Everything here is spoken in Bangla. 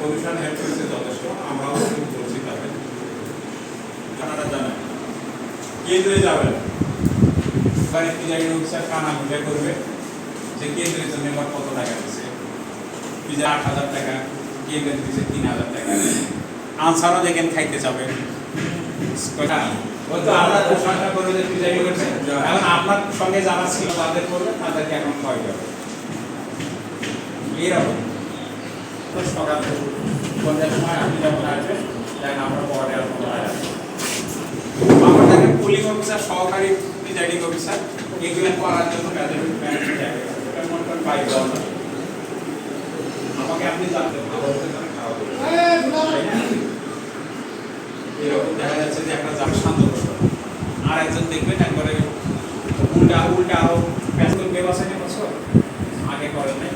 কমিশন হেল্প করেছে যথেষ্ট আমরাও বলছি তাদের আপনারা জানেন কেন্দ্রে যাবেন? ওখানে পিজাই অফিসার কানা মিলে করবে। যে কেন্দ্রের জন্য এবার কত টাকা দিচ্ছে পিজা আট হাজার টাকা কেন্দ্রে দিচ্ছে তিন হাজার টাকা আনসারও দেখেন খাইতে যাবে আপনার সঙ্গে যারা ছিল তাদের করবে তাদেরকে এখন ক্ষয় যাবে। এরকম সহকারী অফিসার জন্য আমাকে আপনি জানতে হবে আমার হতে পারে খারাপ হবে। তাই না? এরকম দেখা যাচ্ছে যে একটা জাম শান্ত আর একজন দেখবেন একবারে উল্টা উল্টা আরও ব্যস্ত বেবাসা নিয়ে বছর আগে করেন নাই